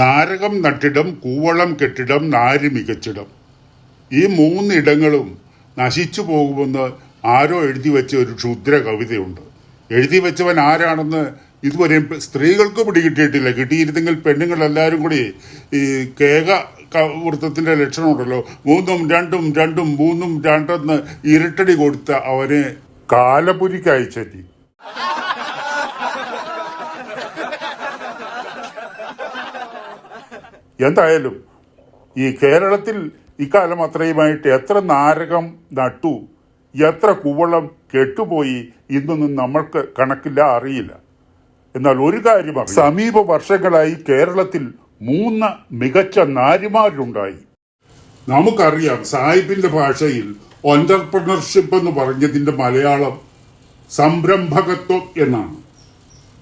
നാരകം നട്ടിടം കൂവളം കെട്ടിടം നാര് മികച്ചിടം. ഈ മൂന്നിടങ്ങളും നശിച്ചു പോകുമെന്ന് ആരോ എഴുതി വെച്ച ഒരു ക്ഷുദ്ര കവിതയുണ്ട് എഴുതി വെച്ചവൻ ആരാണെന്ന് ഇതുവരെയും സ്ത്രീകൾക്ക് പിടികിട്ടിയിട്ടില്ല. കിട്ടിയിരുന്നെങ്കിൽ പെണ്ണുങ്ങൾ എല്ലാവരും കൂടി ഈ കേക വൃത്തത്തിന്റെ ലക്ഷണമുണ്ടല്ലോ. മൂന്നും രണ്ടും രണ്ടും മൂന്നും രണ്ടെന്ന് ഇരട്ടടി കൊടുത്ത അവന് കാലപുരിക്ക് അയച്ചി എന്തായാലും ഈ കേരളത്തിൽ ഇക്കാലം അത്രയുമായിട്ട് എത്ര നാരകം നട്ടു എത്ര കുവളം കെട്ടുപോയി ഇന്നൊന്നും നമ്മൾക്ക് കണക്കില്ല അറിയില്ല. എന്നാൽ ഒരു കാര്യം. സമീപ വർഷങ്ങളായി കേരളത്തിൽ മൂന്ന് മികച്ച നാരിമാരുണ്ടായി. നമുക്കറിയാം സാഹിബിന്റെ ഭാഷയിൽ ഒന്റർപ്രണർഷിപ്പ് എന്ന് പറഞ്ഞതിന്റെ മലയാളം സംരംഭകത്വം എന്നാണ്.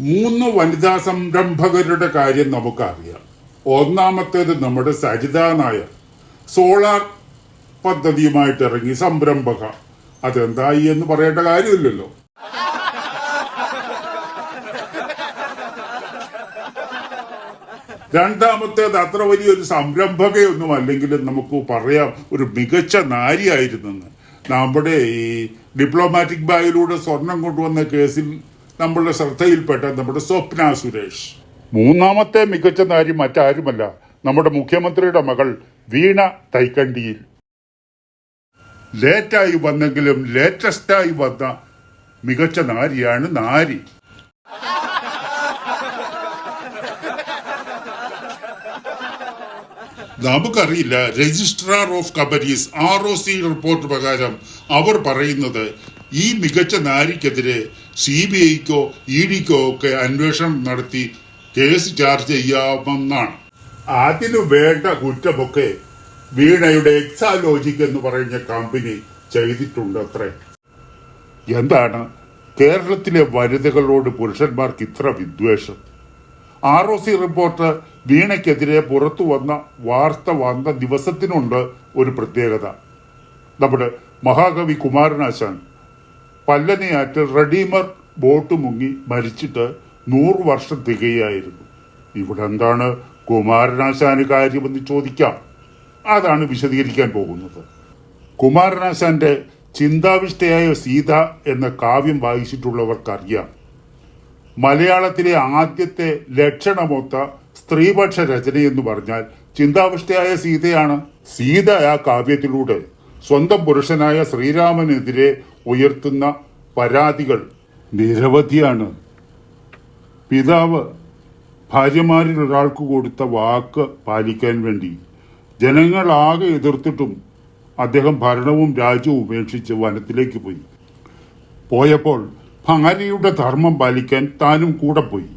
മൂന്ന് വനിതാ സംരംഭകരുടെ കാര്യം നമുക്കറിയാം. ഒന്നാമത്തേത് നമ്മുടെ സരിതാ നായർ. സോളാർ പദ്ധതിയുമായിട്ട് ഇറങ്ങി സംരംഭക. അതെന്തായി എന്ന് പറയേണ്ട കാര്യമില്ലല്ലോ. രണ്ടാമത്തേത് അത്ര വലിയൊരു സംരംഭകയൊന്നും അല്ലെങ്കിലും നമുക്ക് പറയാം ഒരു മികച്ച നാരിയായിരുന്നെന്ന്. നമ്മുടെ ഈ ഡിപ്ലോമാറ്റിക് ബാഗിലൂടെ സ്വർണം കൊണ്ടുവന്ന കേസിൽ നമ്മളുടെ ശ്രദ്ധയിൽപ്പെട്ട നമ്മുടെ സ്വപ്ന സുരേഷ്. മൂന്നാമത്തെ മികച്ച നാരി മറ്റാരുമല്ല നമ്മുടെ മുഖ്യമന്ത്രിയുടെ മകൾ വീണ തൈക്കണ്ടിയിൽ. ലേറ്റായി വന്നെങ്കിലും ലേറ്റസ്റ്റായി വന്ന മികച്ച നാരിയാണ് നാരി. നമുക്കറിയില്ല registrar of companies R O C report പ്രകാരം അവർ പറയുന്നത് ഈ മികച്ച നാരിക്കെതിരെ സി ബി ഐക്കോ ഇ ഡിക്കോ ഒക്കെ അന്വേഷണം നടത്തി കേസ് ചാർജ് ചെയ്യാമെന്നാണ് അതിനു വേണ്ട കുറ്റമൊക്കെ വീണയുടെ എക്സാലോജിക് എന്ന് പറയുന്ന കമ്പനി ചെയ്തിട്ടുണ്ട് അത്രേ എന്താണ് കേരളത്തിലെ വനിതകളോട് പുരുഷന്മാർക്ക് ഇത്ര വിദ്വേഷം? ആർ ഒ സി റിപ്പോർട്ട് വീണയ്ക്കെതിരെ പുറത്തു വന്ന വാർത്ത വന്ന ദിവസത്തിനുണ്ട് ഒരു പ്രത്യേകത. നമ്മുടെ മഹാകവി കുമാരനാശാൻ പല്ലനയാറ്റ് റെഡീമർ ബോട്ട് മുങ്ങി മരിച്ചിട്ട് നൂറ് വർഷം തികയായിരുന്നു. ഇവിടെ എന്താണ് കുമാരനാശാന് കാര്യമെന്ന് ചോദിക്കാം. അതാണ് വിശദീകരിക്കാൻ പോകുന്നത്. കുമാരനാശാന്റെ ചിന്താവിഷ്ടയായ സീത എന്ന കാവ്യം വായിച്ചിട്ടുള്ളവർക്കറിയാം. മലയാളത്തിലെ ആദ്യത്തെ ലക്ഷണമൊത്ത സ്ത്രീപക്ഷ രചനയെന്ന് പറഞ്ഞാൽ ചിന്താവിഷ്ടയായ സീതയാണ് സീത ആ കാവ്യത്തിലൂടെ. സ്വന്തം പുരുഷനായ ശ്രീരാമനെതിരെ ഉയർത്തുന്ന പരാതികൾ നിരവധിയാണ്. പിതാവ് ഭാര്യമാരിൽ ഒരാൾക്ക് കൊടുത്ത വാക്ക് പാലിക്കാൻ വേണ്ടി ജനങ്ങളാകെ എതിർത്തിട്ടും അദ്ദേഹം ഭരണവും രാജ്യവും ഉപേക്ഷിച്ച് വനത്തിലേക്ക് പോയി. പോയപ്പോൾ ഭാര്യയുടെ ധർമ്മം പാലിക്കാൻ താനും കൂടെ പോയി.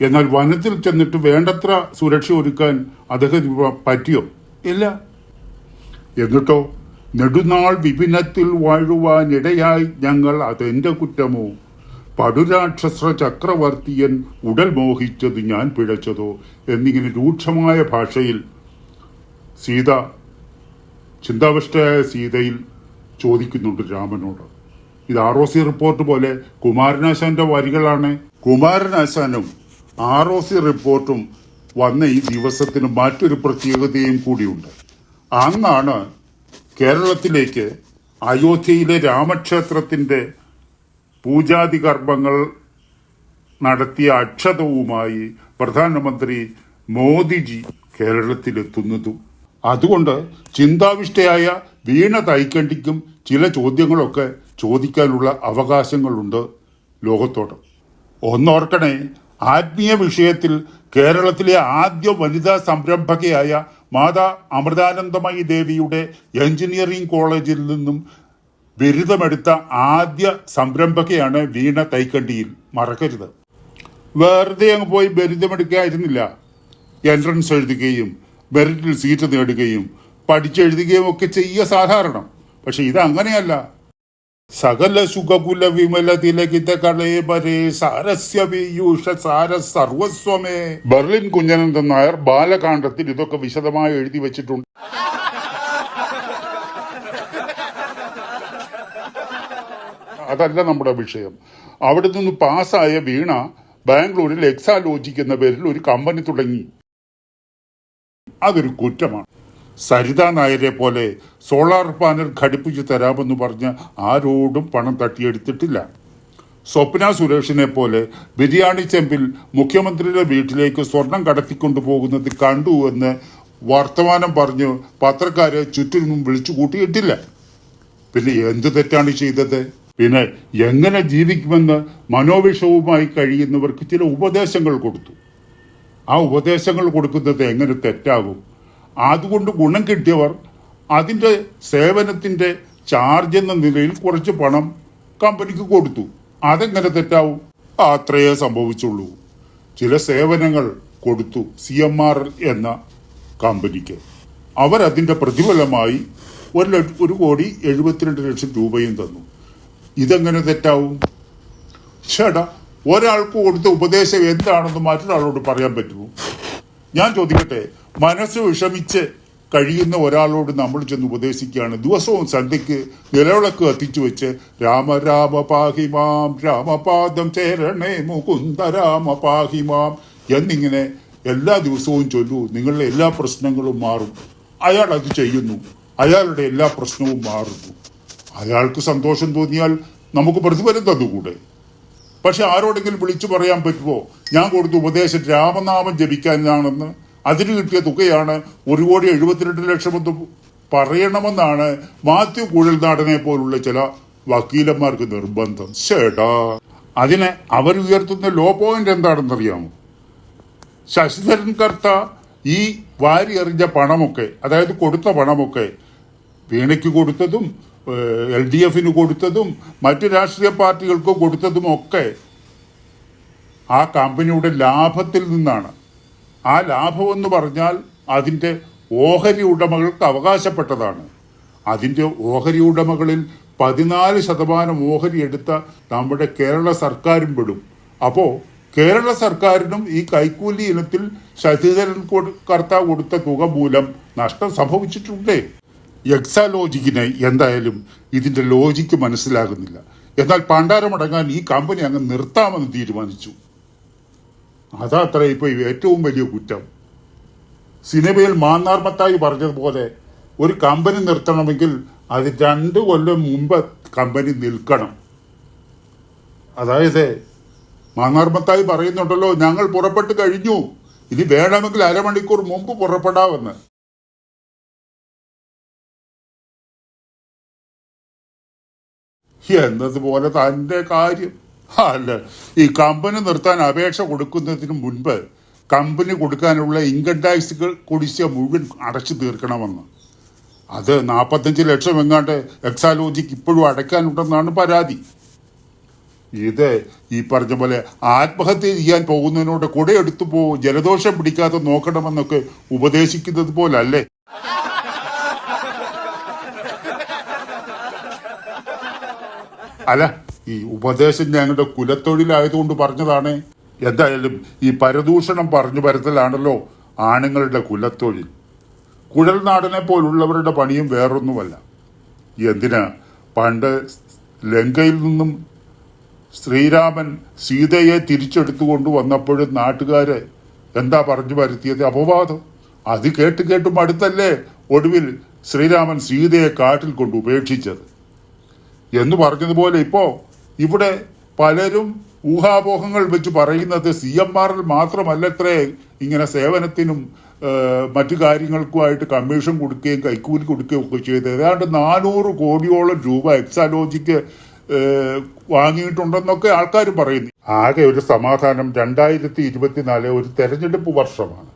എന്നാൽ വനത്തിൽ ചെന്നിട്ട് വേണ്ടത്ര സുരക്ഷ ഒരുക്കാൻ അദ്ദേഹം പറ്റിയോ? ഇല്ല. എന്നിട്ടോ നെടുനാൾ വിപിനത്തിൽ വാഴുവാനിടയായി ഞങ്ങൾ അതെന്റെ കുറ്റമോ? പടുരാക്ഷസ ചക്രവർത്തിയൻ ഉടൽ മോഹിച്ചത് ഞാൻ പിഴച്ചതോ എന്നിങ്ങനെ രൂക്ഷമായ ഭാഷയിൽ സീത ചിന്താവിഷ്ടയായ സീതയിൽ ചോദിക്കുന്നുണ്ട് രാമനോട്. ഇത് ആർ ഒ സി റിപ്പോർട്ട് പോലെ കുമാരനാശാന്റെ വരികളാണ്. കുമാരനാശാനും ആർ ഒ സി റിപ്പോർട്ടും വന്ന ഈ ദിവസത്തിന് മറ്റൊരു പ്രത്യേകതയും കൂടിയുണ്ട്. അന്നാണ് കേരളത്തിലേക്ക് അയോധ്യയിലെ രാമക്ഷേത്രത്തിന്റെ പൂജാതി കർമ്മങ്ങൾ നടത്തിയ അക്ഷതവുമായി പ്രധാനമന്ത്രി മോദിജി കേരളത്തിലെത്തുന്നതും. അതുകൊണ്ട് ചിന്താവിഷ്ടയായ വീണ തൈക്കണ്ടിക്കും ചില ചോദ്യങ്ങളൊക്കെ ചോദിക്കാനുള്ള അവകാശങ്ങളുണ്ട് ലോകത്തോട്. ഒന്നോർക്കണേ ആത്മീയ വിഷയത്തിൽ കേരളത്തിലെ ആദ്യ വനിതാ സംരംഭകയായ മാതാ അമൃതാനന്ദമയി ദേവിയുടെ എഞ്ചിനീയറിംഗ് കോളേജിൽ നിന്നും ബിരുദമെടുത്ത ആദ്യ സംരംഭകയാണ് വീണ തൈക്കണ്ടിയിൽ. മറക്കരുത്. വെറുതെ അങ്ങ് പോയി ബിരുദമെടുക്കായിരുന്നില്ല എൻട്രൻസ് എഴുതുകയും മെറിറ്റിൽ സീറ്റ് നേടുകയും പഠിച്ചെഴുതുകയും ഒക്കെ ചെയ്യുക സാധാരണം. പക്ഷെ ഇത് അങ്ങനെയല്ല സകല സുഖകുല വിമല തിലകിത കളേബരേ സാരസ്യ പീയൂഷ സാര സർവസ്വമേ. ബെർലിൻ കുഞ്ഞനന്ദൻ നായർ ബാലകാണ്ഡത്തിൽ ഇതൊക്കെ വിശദമായി എഴുതി വെച്ചിട്ടുണ്ട്. അതല്ല നമ്മുടെ വിഷയം. അവിടെ നിന്ന് പാസ്സായ വീണ ബാംഗ്ലൂരിൽ എക്സാലോജിക് എന്ന പേരിൽ ഒരു കമ്പനി തുടങ്ങി. അതൊരു കുറ്റമാണ്. സരിത നായരെ പോലെ സോളാർ പാനൽ ഘടിപ്പിച്ചു തരാമെന്ന് പറഞ്ഞ് ആരോടും പണം തട്ടിയെടുത്തിട്ടില്ല. സ്വപ്ന സുരേഷിനെ പോലെ ബിരിയാണി ചെമ്പിൽ മുഖ്യമന്ത്രിയുടെ വീട്ടിലേക്ക് സ്വർണം കടത്തിക്കൊണ്ടു പോകുന്നത് കണ്ടു എന്ന് വർത്തമാനം പറഞ്ഞ് പത്രക്കാരെ ചുറ്റിനും വിളിച്ചു കൂട്ടിയിട്ടില്ല. പിന്നെ എന്ത് തെറ്റാണ് ചെയ്തത്? പിന്നെ എങ്ങനെ ജീവിക്കുമെന്ന് മനോവിഷവുമായി കഴിയുന്നവർക്ക് ചില ഉപദേശങ്ങൾ കൊടുത്തു. ആ ഉപദേശങ്ങൾ കൊടുക്കുന്നത് എങ്ങനെ തെറ്റാകും? അതുകൊണ്ട് ഗുണം കിട്ടിയവർ അതിന്റെ സേവനത്തിന്റെ ചാർജ് എന്ന നിലയിൽ കുറച്ച് പണം കമ്പനിക്ക് കൊടുത്തു. അതെങ്ങനെ തെറ്റാവും? അത്രയേ സംഭവിച്ചുള്ളൂ. ചില സേവനങ്ങൾ കൊടുത്തു സി എം ആർ എന്ന കമ്പനിക്ക്. അവരതിന്റെ പ്രതിഫലമായി ഒരു ഒരു കോടി എഴുപത്തിരണ്ട് ലക്ഷം രൂപയും തന്നു. ഇതെങ്ങനെ തെറ്റാവും? ചേട്ടാ ഒരാൾക്ക് കൊടുത്ത ഉപദേശം എന്താണെന്ന് മറ്റൊരാളോട് പറയാൻ പറ്റുമോ? ഞാൻ ചോദിക്കട്ടെ മനസ്സ് വിഷമിച്ച് കഴിയുന്ന ഒരാളോട് നമ്മൾ ചെന്ന് ഉപദേശിക്കുകയാണ്. ദിവസവും സന്ധ്യക്ക് നിലവിളക്ക് കത്തിച്ചു വെച്ച് രാമ രാമ പാഹിമാം രാമപാദം ചേരണേ മുകുന്ദ രാമ പാഹിമാം എന്നിങ്ങനെ എല്ലാ ദിവസവും ചൊല്ലൂ. നിങ്ങളുടെ എല്ലാ പ്രശ്നങ്ങളും മാറും. അയാൾ അത് ചെയ്യുന്നു. അയാളുടെ എല്ലാ പ്രശ്നവും മാറുന്നു. അയാൾക്ക് സന്തോഷം തോന്നിയാൽ നമുക്ക് പ്രതിഫലം തന്നുകൂടെ? പക്ഷെ ആരോടെങ്കിലും വിളിച്ചു പറയാൻ പറ്റുമോ ഞാൻ കൊടുത്ത ഉപദേശം രാമനാമം ജപിക്കാനാണെന്ന് അതിന് കിട്ടിയ തുകയാണ് ഒരു കോടി എഴുപത്തിരണ്ട് ലക്ഷം എന്ന് പറയണമെന്നാണ് മാത്യു കുഴൽനാടനെ പോലുള്ള ചില വക്കീലന്മാർക്ക് നിർബന്ധം. ചേട്ടാ അതിന് അവർ ഉയർത്തുന്ന ലോ പോയിന്റ് എന്താണെന്നറിയാമോ? ശശിധരൻ കർത്ത ഈ വാരി എറിഞ്ഞ പണമൊക്കെ അതായത് കൊടുത്ത പണമൊക്കെ വീണയ്ക്ക് കൊടുത്തതും എൽ ഡി എഫിന് കൊടുത്തതും മറ്റ് രാഷ്ട്രീയ പാർട്ടികൾക്ക് കൊടുത്തതും ഒക്കെ ആ കമ്പനിയുടെ ലാഭത്തിൽ നിന്നാണ്. ആ ലാഭമെന്ന് പറഞ്ഞാൽ അതിന്റെ ഓഹരി ഉടമകൾക്ക് അവകാശപ്പെട്ടതാണ്. അതിന്റെ ഓഹരി ഉടമകളിൽ പതിനാല് ശതമാനം ഓഹരി എടുത്ത നമ്മുടെ കേരള സർക്കാരും പെടും. അപ്പോൾ കേരള സർക്കാരിനും ഈ കൈക്കൂലി ഇനത്തിൽ ശശിധരൻ കൊടു- കർത്ത കൊടുത്ത തുക മൂലം നഷ്ടം സംഭവിച്ചിട്ടുണ്ടേ? എക്സാലോജിക്കിന് എന്തായാലും ഇതിന്റെ ലോജിക്ക് മനസ്സിലാകുന്നില്ല. എന്നാൽ പണ്ടാരമടങ്ങാൻ ഈ കമ്പനി അങ്ങ് നിർത്താമെന്ന് തീരുമാനിച്ചു. അതത്ര ഇപ്പൊ ഏറ്റവും വലിയ കുറ്റം. സിനിമയിൽ മാന്നാർമത്തായി പറഞ്ഞതുപോലെ ഒരു കമ്പനി നിർത്തണമെങ്കിൽ അത് രണ്ട് കൊല്ലം മുമ്പ് കമ്പനി നിൽക്കണം. അതായത് മാന്നാർമത്തായി പറയുന്നുണ്ടല്ലോ ഞങ്ങൾ പുറപ്പെട്ട് കഴിഞ്ഞു. ഇനി വേണമെങ്കിൽ അരമണിക്കൂർ മുമ്പ് പുറപ്പെടാമെന്ന്. എന്നതുപോലെ തന്റെ കാര്യം. അല്ല ഈ കമ്പനി നിർത്താൻ അപേക്ഷ കൊടുക്കുന്നതിന് മുൻപ് കമ്പനി കൊടുക്കാനുള്ള ഇൻകം ടാക്സുകൾ കുടിശ്ശിക മുഴുവൻ അടച്ചു തീർക്കണമെന്ന്. അത് നാൽപ്പത്തഞ്ച് ലക്ഷം എങ്ങാണ്ട് എക്സാലോജിക്ക് ഇപ്പോഴും അടയ്ക്കാനുണ്ടെന്നാണ് പരാതി. ഇത് ഈ പറഞ്ഞ പോലെ ആത്മഹത്യ ചെയ്യാൻ പോകുന്നതിനോട് കുടയെടുത്തു പോ ജലദോഷം പിടിക്കാതെ നോക്കണമെന്നൊക്കെ ഉപദേശിക്കുന്നത് പോലല്ലേ? അല്ല ഈ ഉപദേശം ഞങ്ങളുടെ കുലത്തൊഴിലായതുകൊണ്ട് പറഞ്ഞതാണ്. എന്തായാലും ഈ പരദൂഷണം പറഞ്ഞു പരത്തലാണല്ലോ ആണുങ്ങളുടെ കുലത്തൊഴിൽ. കുഴൽനാടനെ പോലുള്ളവരുടെ പണിയും വേറൊന്നുമല്ല. എന്തിനാ? പണ്ട് ലങ്കയിൽ നിന്നും ശ്രീരാമൻ സീതയെ തിരിച്ചെടുത്തു വന്നപ്പോഴും നാട്ടുകാരെ എന്താ പറഞ്ഞു വരുത്തിയത് അപവാദം. അത് കേട്ട് കേട്ട് മടുത്തല്ലേ ഒടുവിൽ ശ്രീരാമൻ സീതയെ കാട്ടിൽ കൊണ്ട് ഉപേക്ഷിച്ചത്. എന്ന് പറഞ്ഞതുപോലെ ഇപ്പോ ഇവിടെ പലരും ഊഹാപോഹങ്ങൾ വെച്ച് പറയുന്നത് സി എം ആറിൽ മാത്രമല്ലത്രേ ഇങ്ങനെ സേവനത്തിനും മറ്റു കാര്യങ്ങൾക്കുമായിട്ട് കമ്മീഷൻ കൊടുക്കുകയും കൈക്കൂലി കൊടുക്കുകയും ഒക്കെ ചെയ്ത് ഏതാണ്ട് നാനൂറ് കോടിയോളം രൂപ എക്സാലോജിക്ക് വാങ്ങിയിട്ടുണ്ടെന്നൊക്കെ ആൾക്കാർ പറയുന്നു. ആകെ ഒരു സമാധാനം രണ്ടായിരത്തി ഇരുപത്തിനാല് ഒരു തെരഞ്ഞെടുപ്പ് വർഷമാണ്.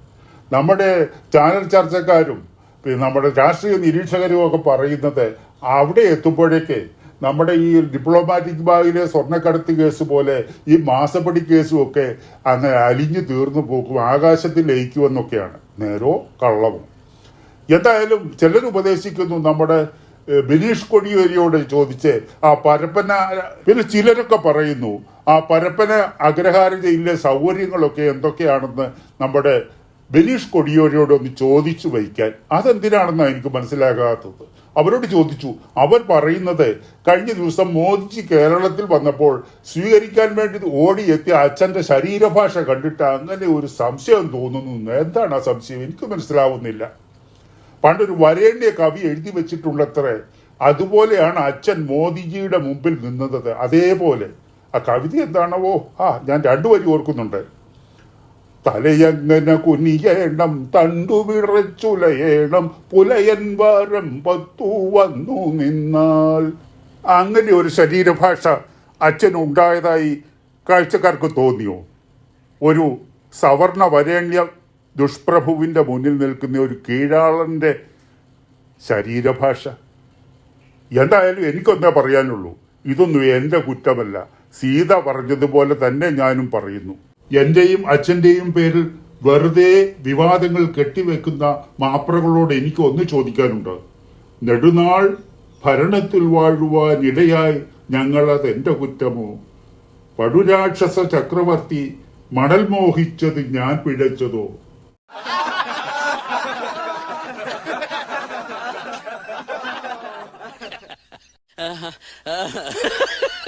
നമ്മുടെ ചാനൽ ചർച്ചക്കാരും നമ്മുടെ രാഷ്ട്രീയ നിരീക്ഷകരും ഒക്കെ പറയുന്നത് അവിടെ എത്തുമ്പോഴേക്ക് നമ്മുടെ ഈ ഡിപ്ലോമാറ്റിക് ബാഗിലെ സ്വർണക്കടത്ത് കേസ് പോലെ ഈ മാസപ്പടി കേസും ഒക്കെ അങ്ങനെ അലിഞ്ഞു തീർന്നു പോകും ആകാശത്തിൽ ലയിക്കുമെന്നൊക്കെയാണ്. നേരോ കള്ളവും എന്തായാലും ചിലർ ഉപദേശിക്കുന്നു നമ്മുടെ ബിനീഷ് കൊടിയേരിയോട് ചോദിച്ച് ആ പരപ്പന പിന്നെ ചിലരൊക്കെ പറയുന്നു ആ പരപ്പന അഗ്രഹാരതയിലെ സൗകര്യങ്ങളൊക്കെ എന്തൊക്കെയാണെന്ന് നമ്മുടെ ബിനീഷ് കൊടിയോരോട് ഒന്ന് ചോദിച്ചു വയ്ക്കാൻ. അതെന്തിനാണെന്നാണ് എനിക്ക് മനസ്സിലാകാത്തത്. അവരോട് ചോദിച്ചു അവർ പറയുന്നത് കഴിഞ്ഞ ദിവസം മോദിജി കേരളത്തിൽ വന്നപ്പോൾ സ്വീകരിക്കാൻ വേണ്ടി ഓടിയെത്തിയ അച്ഛന്റെ ശരീരഭാഷ കണ്ടിട്ട് അങ്ങനെ ഒരു സംശയം തോന്നുന്നു. എന്താണ് ആ സംശയം? എനിക്ക് മനസ്സിലാവുന്നില്ല. പണ്ടൊരു വരേണ്യ കവി എഴുതി വെച്ചിട്ടുള്ളത്രേ അതുപോലെയാണ് അച്ഛൻ മോദിജിയുടെ മുമ്പിൽ നിന്നത്. അതേപോലെ. ആ കവിത എന്താണവോ? ആ ഞാൻ രണ്ടു വരി ഓർക്കുന്നുണ്ട്. തലയങ്ങനെ കുനിയേണം തണ്ടു വിറച്ചുലയേണം പുലയൻ വാരം പത്തു വന്നു നിന്നാൽ. അങ്ങനെ ഒരു ശരീരഭാഷ അച്ഛനുണ്ടായതായി കാഴ്ചക്കാർക്ക് തോന്നിയോ? ഒരു സവർണ വരേണ്യ ദുഷ്പ്രഭുവിന്റെ മുന്നിൽ നിൽക്കുന്ന ഒരു കീഴാളന്റെ ശരീരഭാഷ. എന്തായാലും എനിക്കൊന്നേ പറയാനുള്ളൂ ഇതൊന്നും എന്റെ കുറ്റമല്ല. സീത പറഞ്ഞതുപോലെ തന്നെ ഞാനും പറയുന്നു. എന്റെയും അച്ഛന്റെയും പേരിൽ വെറുതെ വിവാദങ്ങൾ കെട്ടിവെക്കുന്ന മാപ്രകളോട് എനിക്ക് ഒന്ന് ചോദിക്കാനുണ്ട്. നെടുനാൾ ഭരണത്തിൽ വാഴുവാനിടയായി ഞങ്ങളത് എന്റെ കുറ്റമോ? പടുരാക്ഷസ ചക്രവർത്തി മണൽ മോഹിച്ചത് ഞാൻ പിഴച്ചതോ?